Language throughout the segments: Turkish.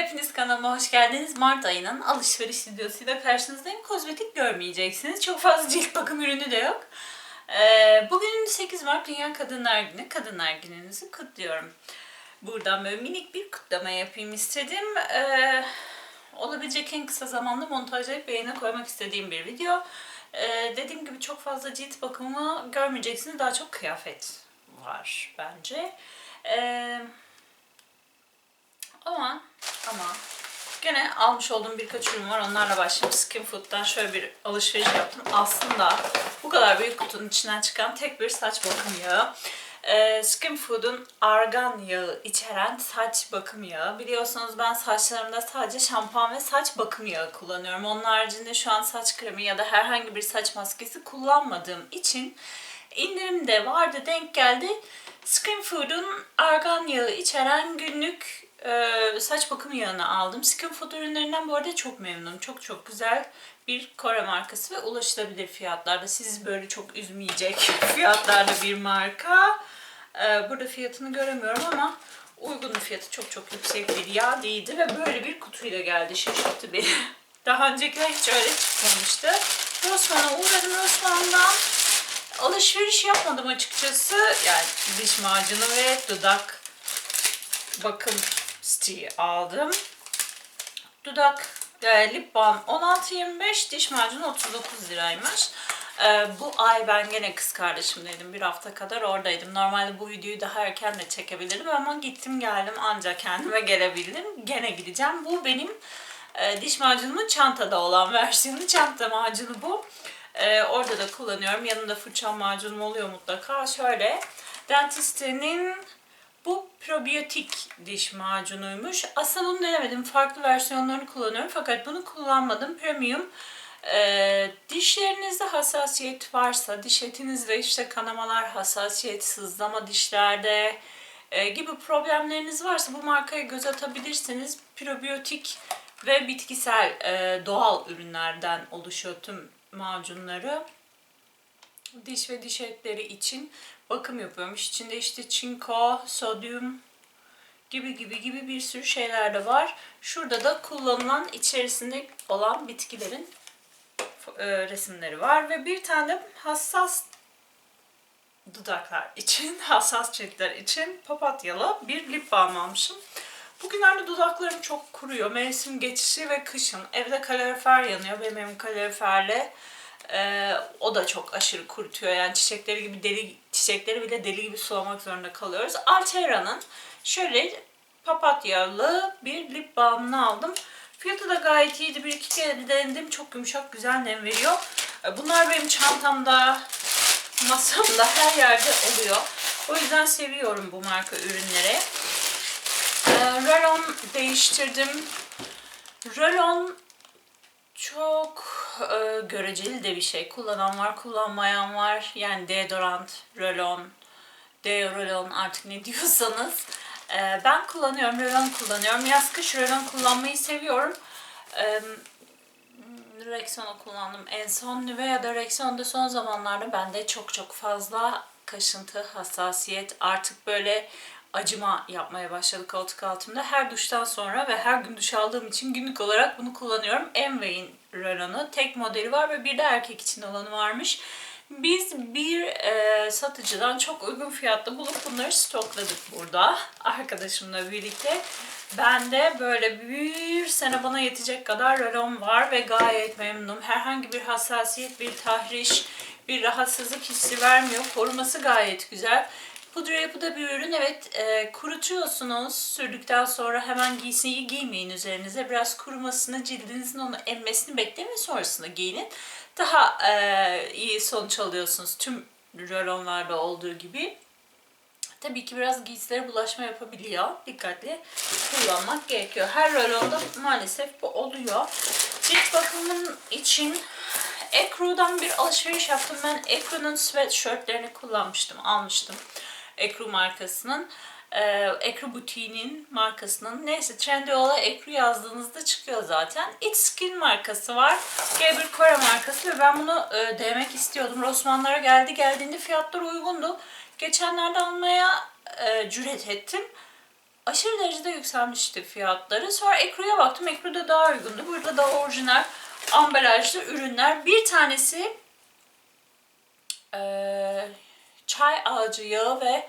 hepiniz kanalıma hoş geldiniz. Mart ayının alışveriş videosuyla karşınızdayım. Kozmetik görmeyeceksiniz. Çok fazla cilt bakım ürünü de yok. Ee, bugün 8 Mart Dünya Kadınlar Günü. Kadınlar Gününüzü kutluyorum. Buradan böyle minik bir kutlama yapayım istedim. Ee, olabilecek en kısa zamanda montajlayıp yayına koymak istediğim bir video. Ee, dediğim gibi çok fazla cilt bakımı görmeyeceksiniz. Daha çok kıyafet var bence. Eee... Ama ama gene almış olduğum birkaç ürün var. Onlarla başlayayım. Skin Food'dan şöyle bir alışveriş yaptım. Aslında bu kadar büyük kutunun içinden çıkan tek bir saç bakım yağı. Ee, Skin Food'un argan yağı içeren saç bakım yağı. Biliyorsunuz ben saçlarımda sadece şampuan ve saç bakım yağı kullanıyorum. Onun haricinde şu an saç kremi ya da herhangi bir saç maskesi kullanmadığım için indirimde vardı denk geldi. Skin Food'un argan yağı içeren günlük e, saç bakım yağını aldım. Skin Food ürünlerinden bu arada çok memnunum. Çok çok güzel bir Kore markası ve ulaşılabilir fiyatlarda. Sizi böyle çok üzmeyecek fiyatlarda bir marka. E, burada fiyatını göremiyorum ama uygun fiyatı çok çok yüksek bir yağ değildi ve böyle bir kutuyla geldi. Şaşırttı beni. Daha öncekiler hiç öyle çıkmamıştı. Rossmann'a uğradım Rossmann'dan. Alışveriş yapmadım açıkçası. Yani diş macunu ve dudak bakım stiği aldım. Dudak e, lip balm 16.25, diş macunu 39 liraymış. E, bu ay ben gene kız kardeşimdeydim. Bir hafta kadar oradaydım. Normalde bu videoyu daha erken de çekebilirdim ama gittim geldim ancak kendime gelebildim. Gene gideceğim. Bu benim e, diş macunumun çantada olan versiyonu. Çanta macunu bu. E, orada da kullanıyorum. Yanında fırçam macunum oluyor mutlaka. Şöyle Dentist'in bu probiyotik diş macunuymuş. Aslında bunu denemedim. Farklı versiyonlarını kullanıyorum fakat bunu kullanmadım. Premium. Ee, dişlerinizde hassasiyet varsa, diş etinizde işte kanamalar, hassasiyet, sızlama dişlerde e, gibi problemleriniz varsa bu markaya göz atabilirsiniz. Probiyotik ve bitkisel e, doğal ürünlerden oluşuyor tüm macunları diş ve diş etleri için bakım yapıyormuş. İçinde işte çinko, sodyum gibi gibi gibi bir sürü şeyler de var. Şurada da kullanılan içerisinde olan bitkilerin e, resimleri var ve bir tane de hassas dudaklar için, hassas ciltler için papatyalı bir lip balm almışım. Bugünlerde dudaklarım çok kuruyor. Mevsim geçişi ve kışın. Evde kalorifer yanıyor. Benim evim kaloriferle ee, o da çok aşırı kurutuyor. Yani çiçekleri gibi deli çiçekleri bile deli gibi sulamak zorunda kalıyoruz. Altera'nın şöyle papatyalı bir lip balmını aldım. Fiyatı da gayet iyiydi. Bir iki kere denedim. Çok yumuşak, güzel nem veriyor. Ee, Bunlar benim çantamda, masamda her yerde oluyor. O yüzden seviyorum bu marka ürünleri. Ee, değiştirdim. Rolon çok e, göreceli de bir şey. Kullanan var, kullanmayan var. Yani deodorant, rolon, deorolon artık ne diyorsanız. E, ben kullanıyorum, rolon kullanıyorum. Yaz kış rolon kullanmayı seviyorum. E, Rexona kullandım en son. Nivea'da Rexona'da son zamanlarda bende çok çok fazla kaşıntı, hassasiyet, artık böyle acıma yapmaya başladı koltuk altımda. Her duştan sonra ve her gün duş aldığım için günlük olarak bunu kullanıyorum. Envey'in Rolon'u tek modeli var ve bir de erkek için olanı varmış. Biz bir e, satıcıdan çok uygun fiyatlı bulup bunları stokladık burada arkadaşımla birlikte. Ben de böyle bir sene bana yetecek kadar rolon var ve gayet memnunum. Herhangi bir hassasiyet, bir tahriş, bir rahatsızlık hissi vermiyor. Koruması gayet güzel. Pudra yapıda bir ürün. Evet e, kurutuyorsunuz. Sürdükten sonra hemen giysiyi giymeyin üzerinize. Biraz kurumasını, cildinizin onu emmesini bekleyin sonrasında giyinin. Daha e, iyi sonuç alıyorsunuz tüm rolonlarda olduğu gibi. Tabii ki biraz giysilere bulaşma yapabiliyor. Dikkatli kullanmak gerekiyor. Her rolonda maalesef bu oluyor. Cilt bakımının için Ekru'dan bir alışveriş yaptım. Ben Ekru'nun sweatshirtlerini kullanmıştım, almıştım. Ekru markasının. Ee, Ekru butiğinin markasının. Neyse Trendyol'a Ekru yazdığınızda çıkıyor zaten. It's Skin markası var. G1 Kore markası ve ben bunu e, denemek istiyordum. Rossmann'lara geldi. Geldiğinde fiyatlar uygundu. Geçenlerde almaya e, cüret ettim. aşırı derecede yükselmişti fiyatları. Sonra Ekru'ya baktım. Ekru'da daha uygundu. Burada da orijinal ambalajlı ürünler. Bir tanesi eee, çay ağacı yağı ve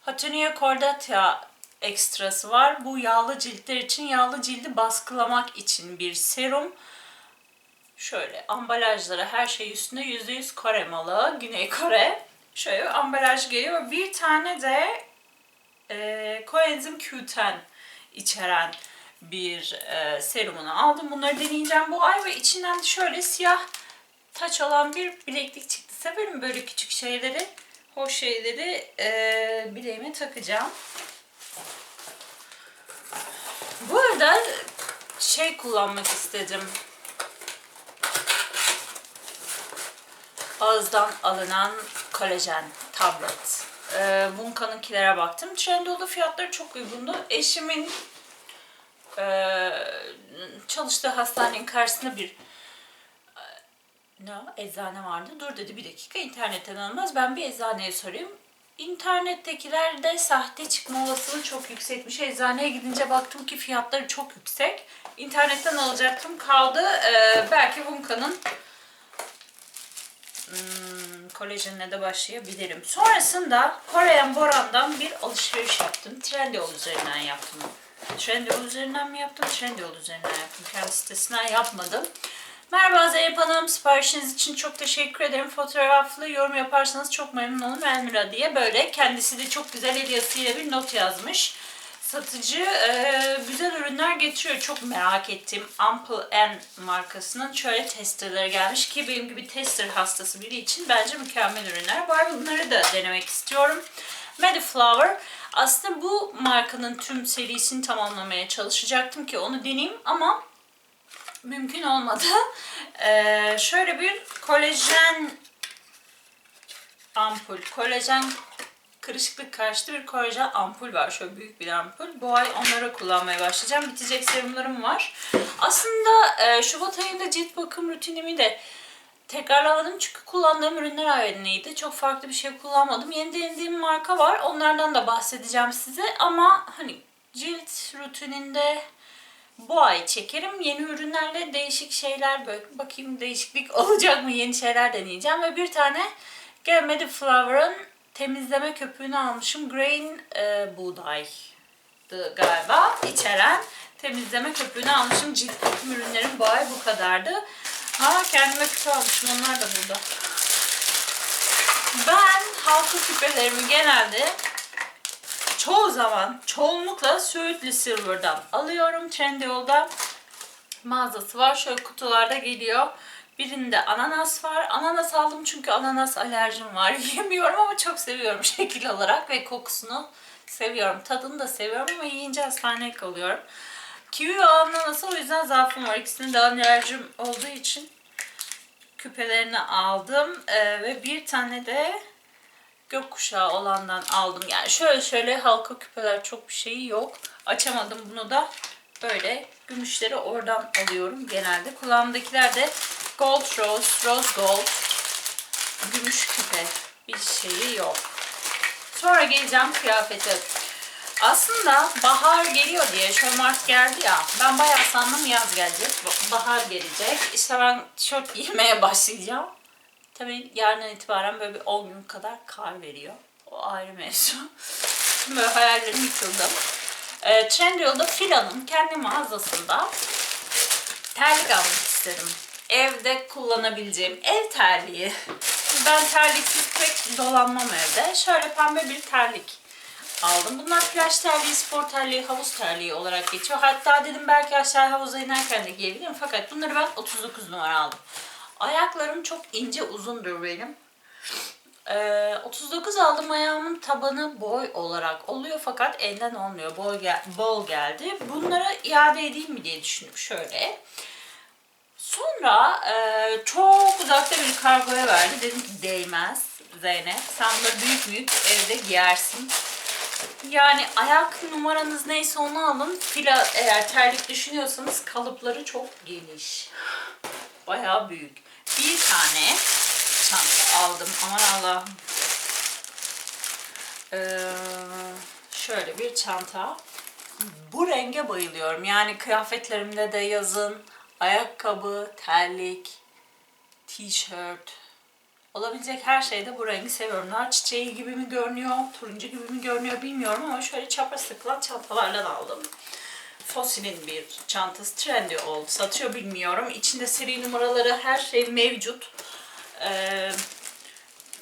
Hatunia cordata ekstrası var. Bu yağlı ciltler için, yağlı cildi baskılamak için bir serum. Şöyle ambalajları her şey üstünde %100 Kore malı, Güney Kore. Şöyle ambalaj geliyor. Bir tane de e, koenzim Q10 içeren bir e, serumunu aldım. Bunları deneyeceğim bu ay ve içinden de şöyle siyah taç olan bir bileklik çıktı. Severim böyle küçük şeyleri, hoş şeyleri e, bileğime takacağım. Bu arada şey kullanmak istedim. Ağızdan alınan kolajen tablet. Ee, Vunka'nınkilere baktım. Trendyol'da fiyatları çok uygundu. Eşimin e, çalıştığı hastanenin karşısında bir e, ne eczane vardı. Dur dedi bir dakika internetten alınmaz. Ben bir eczaneye sorayım. İnternettekilerde sahte çıkma olasılığı çok yüksekmiş. Eczaneye gidince baktım ki fiyatları çok yüksek. İnternetten alacaktım kaldı. Ee, belki Vunka'nın hmm, kolajenine de başlayabilirim. Sonrasında Korean Boran'dan bir alışveriş yaptım. Trendyol üzerinden yaptım. Trendyol üzerinden mi yaptım? Trendyol üzerinden yaptım. Kendi sitesinden yapmadım. Merhaba Zeynep Hanım. Siparişiniz için çok teşekkür ederim. Fotoğraflı yorum yaparsanız çok memnun olurum Elmira diye böyle kendisi de çok güzel el yazısıyla bir not yazmış. Satıcı e, güzel ürünler getiriyor. Çok merak ettiğim Ample N markasının şöyle testerleri gelmiş ki benim gibi tester hastası biri için bence mükemmel ürünler var. Bunları da denemek istiyorum. Mediflower. Aslında bu markanın tüm serisini tamamlamaya çalışacaktım ki onu deneyeyim ama mümkün olmadı. Ee, şöyle bir kolajen ampul, kolajen kırışıklık karşıtı bir kolajen ampul var. Şöyle büyük bir ampul. Bu ay onları kullanmaya başlayacağım. Bitecek serumlarım var. Aslında e, Şubat ayında cilt bakım rutinimi de tekrarlamadım çünkü kullandığım ürünler aynıydı. Çok farklı bir şey kullanmadım. Yeni denediğim marka var. Onlardan da bahsedeceğim size. Ama hani cilt rutininde bu ay çekerim. Yeni ürünlerle değişik şeyler böyle bakayım değişiklik olacak mı? Yeni şeyler deneyeceğim ve bir tane Gelmedi Flower'ın temizleme köpüğünü almışım. Grain e, buğdaydı galiba içeren temizleme köpüğünü almışım. Cilt bakım ürünlerim bu ay bu kadardı. Ha kendime küpe almışım. Onlar da burada. Ben halka küpelerimi genelde çoğu zaman çoğunlukla Söğütlü Silver'dan alıyorum. Trendyol'da mağazası var. Şöyle kutularda geliyor. Birinde ananas var. Ananas aldım çünkü ananas alerjim var. Yemiyorum ama çok seviyorum şekil olarak ve kokusunu seviyorum. Tadını da seviyorum ama yiyince hastaneye kalıyorum. Kivi ve ananasa o yüzden zaafım var. İkisinin de alerjim olduğu için küpelerini aldım. Ee, ve bir tane de gökkuşağı olandan aldım. Yani şöyle şöyle halka küpeler çok bir şeyi yok. Açamadım bunu da. Böyle gümüşleri oradan alıyorum genelde. Kulağımdakiler de Gold Rose, Rose Gold. Gümüş küpe. Bir şeyi yok. Sonra geleceğim kıyafete. Aslında bahar geliyor diye, şöyle Mart geldi ya, ben bayağı sandım yaz gelecek, bahar gelecek. İşte ben tişört giymeye başlayacağım. Tabii yarından itibaren böyle bir 10 gün kadar kar veriyor. O ayrı mevzu. Şimdi böyle hayallerim yıkıldı. E, Trendyol'da Fila'nın kendi mağazasında terlik almak istedim. Evde kullanabileceğim ev terliği. Ben terliksiz pek dolanmam evde. Şöyle pembe bir terlik aldım. Bunlar plaj terliği, spor terliği, havuz terliği olarak geçiyor. Hatta dedim belki aşağı havuza inerken de giyebilirim. Fakat bunları ben 39 numara aldım. Ayaklarım çok ince uzundur benim. Ee, 39 aldım ayağımın tabanı boy olarak oluyor fakat elden olmuyor. Bol, gel bol geldi. Bunları iade edeyim mi diye düşündüm şöyle. Sonra e, çok uzakta bir kargoya verdi. Dedim ki değmez Zeynep. Sen bunları büyük büyük evde giyersin. Yani ayak numaranız neyse onu alın. Fila eğer terlik düşünüyorsanız kalıpları çok geniş. Bayağı büyük. Bir tane çanta aldım. Aman Allah'ım. Ee, şöyle bir çanta. bu renge bayılıyorum. Yani kıyafetlerimde de yazın ayakkabı, terlik, tişört, olabilecek her şeyde bu rengi seviyorum. Nar çiçeği gibi mi görünüyor, turuncu gibi mi görünüyor bilmiyorum ama şöyle çapraz sıkılan çantalarla da aldım. Fossil'in bir çantası trendy oldu. Satıyor bilmiyorum. İçinde seri numaraları her şey mevcut. Ee,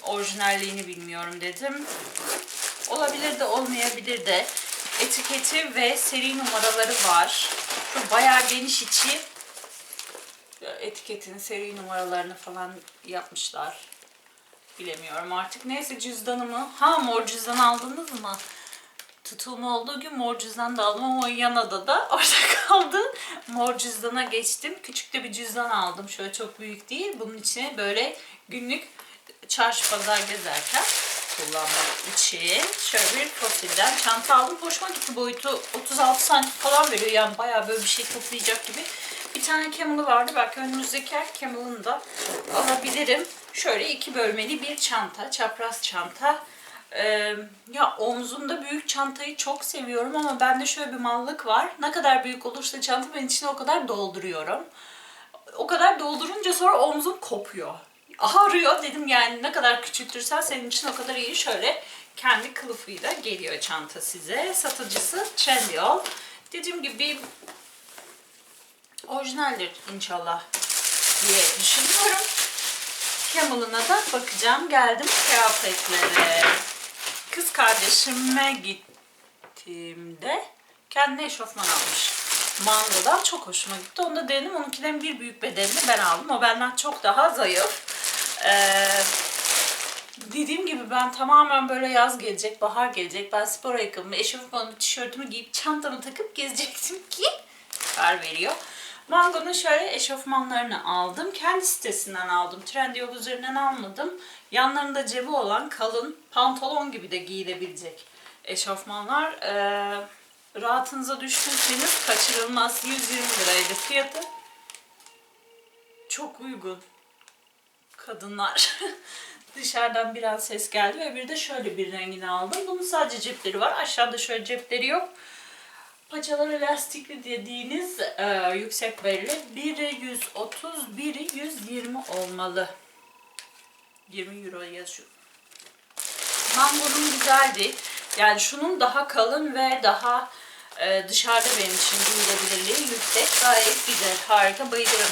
orijinalliğini bilmiyorum dedim. Olabilir de olmayabilir de. Etiketi ve seri numaraları var. Şu bayağı geniş içi. Etiketin seri numaralarını falan yapmışlar. Bilemiyorum artık. Neyse cüzdanımı. Ha mor cüzdan aldınız mı? Tutulma olduğu gün mor cüzdan da aldım ama o yan adada orada kaldı. Mor cüzdana geçtim. Küçük de bir cüzdan aldım. Şöyle çok büyük değil. Bunun içine böyle günlük çarşı pazar gezerken kullanmak için şöyle bir fosilden çanta aldım. Hoşuma gitti boyutu 36 santim falan veriyor. Yani bayağı böyle bir şey toplayacak gibi. Bir tane Camel'ı vardı. Belki önümüzdeki her Camel'ını da alabilirim. Şöyle iki bölmeli bir çanta. Çapraz çanta. Ya omzumda büyük çantayı çok seviyorum ama bende şöyle bir mallık var. Ne kadar büyük olursa çanta ben içine o kadar dolduruyorum. O kadar doldurunca sonra omzum kopuyor. Ağrıyor dedim yani ne kadar küçültürsen senin için o kadar iyi. Şöyle kendi kılıfıyla geliyor çanta size. Satıcısı Trendyol. Dediğim gibi orijinaldir inşallah diye düşünüyorum. Camel'ına da bakacağım. Geldim kıyafetlere. Kız kardeşime gittiğimde kendine eşofman almış. Mango'dan çok hoşuma gitti. Onu da denedim. Onunkilerin bir büyük bedelini ben aldım. O benden çok daha zayıf. Ee, dediğim gibi ben tamamen böyle yaz gelecek, bahar gelecek. Ben spor ayakkabımı, eşofmanımı, tişörtümü giyip çantamı takıp gezecektim ki karar veriyor. Mango'nun şöyle eşofmanlarını aldım. Kendi sitesinden aldım. Trendyol üzerinden almadım. Yanlarında cebi olan kalın pantolon gibi de giyilebilecek eşofmanlar. Ee, rahatınıza düşkünseniz kaçırılmaz 120 liraydı fiyatı. Çok uygun. Kadınlar. Dışarıdan biraz ses geldi ve bir de şöyle bir rengini aldım. Bunun sadece cepleri var. Aşağıda şöyle cepleri yok. Paçaları lastikli dediğiniz e, yüksek belli. Biri 130, biri 120 olmalı. 20 euro yazıyor. Mangonun güzeldi. Yani şunun daha kalın ve daha e, dışarıda benim için giyilebilirliği yüksek. Gayet güzel, harika, bayılırım.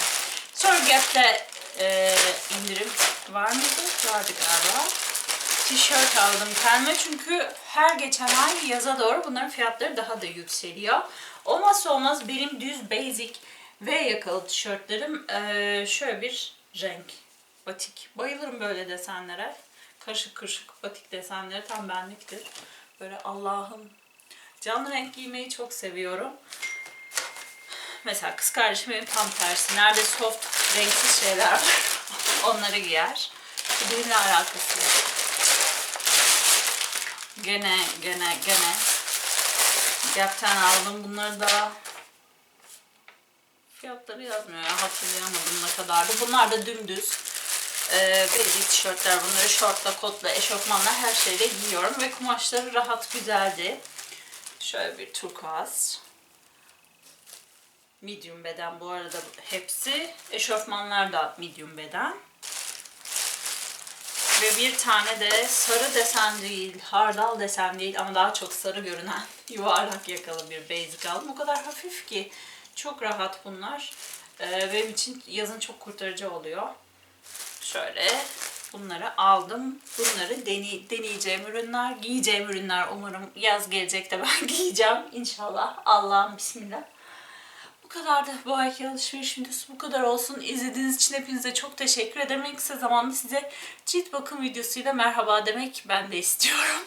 Sonra Gap'te e, indirim var mıydı? Vardı galiba tişört aldım kendime çünkü her geçen ay yaza doğru bunların fiyatları daha da yükseliyor. Olmazsa olmaz benim düz basic V yakalı tişörtlerim eee, şöyle bir renk. Batik. Bayılırım böyle desenlere. Karışık karışık batik desenleri tam benliktir. Böyle Allah'ım. Canlı renk giymeyi çok seviyorum. Mesela kız kardeşim benim tam tersi. Nerede soft renksiz şeyler onları giyer. Benimle alakası yok. Gene gene gene Gap'ten aldım bunları da fiyatları yazmıyor ya hatırlayamadım ne kadardı. Bunlar da dümdüz e, basic tişörtler bunları şortla kotla eşofmanla her şeyle giyiyorum ve kumaşları rahat güzeldi. Şöyle bir turkuaz. Medium beden bu arada hepsi. Eşofmanlar da medium beden. Ve bir tane de sarı desen değil, hardal desen değil ama daha çok sarı görünen yuvarlak yakalı bir basic aldım. O kadar hafif ki çok rahat bunlar. Ee, benim için yazın çok kurtarıcı oluyor. Şöyle bunları aldım. Bunları deney, deneyeceğim ürünler, giyeceğim ürünler. Umarım yaz gelecek de ben giyeceğim inşallah. Allah'ım bismillah. Bu kadar da bu ayki alışveriş videosu bu kadar olsun. İzlediğiniz için hepinize çok teşekkür ederim. En kısa zamanda size cilt bakım videosuyla merhaba demek ben de istiyorum.